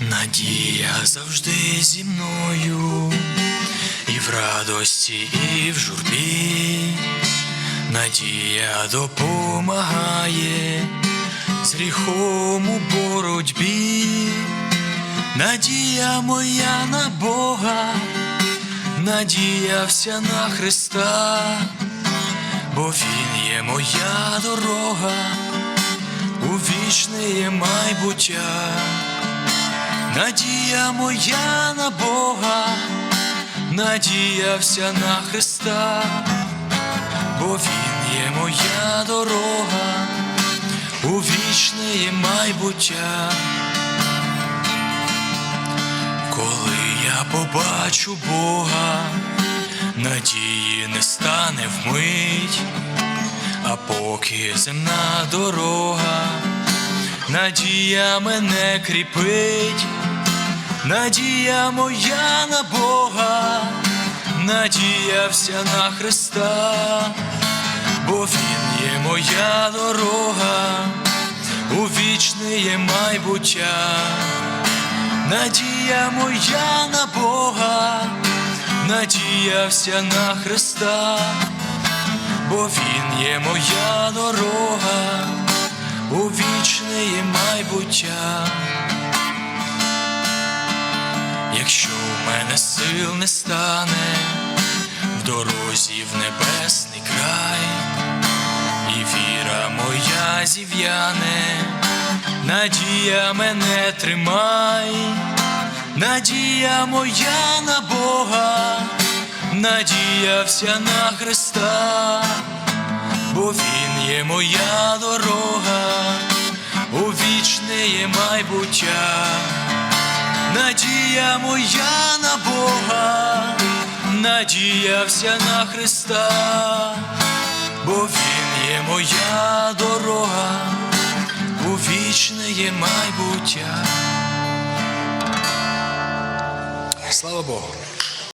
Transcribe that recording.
Надія завжди зі мною, і в радості, і в журбі. Надія допомагає з гріхом у боротьбі. Надія моя на Бога, надія вся на Христа, бо Він є моя дорога у вічне майбуття. Надія моя на Бога, надія вся на Христа, бо Він є моя дорога у вічне майбуття. Коли я побачу Бога, надії не стане вмить, а поки земна дорога, надія мене кріпить, надія моя на Бога, надія вся на Христа, бо Він є моя дорога. У вічне майбуття. Надія моя на Бога, надія вся на Христа, бо Він є моя дорога вічне майбуття. Якщо в мене сил не стане в дорозі в небесний край, і віра моя зів'яне, надія мене тримай, надія моя на Бога, надія вся на Христа, бо Він є моя дорога вічне майбуття. Надія моя на Бога, надія вся на Христа, бо Він є моя дорога у вічне є майбуття. Слава Богу.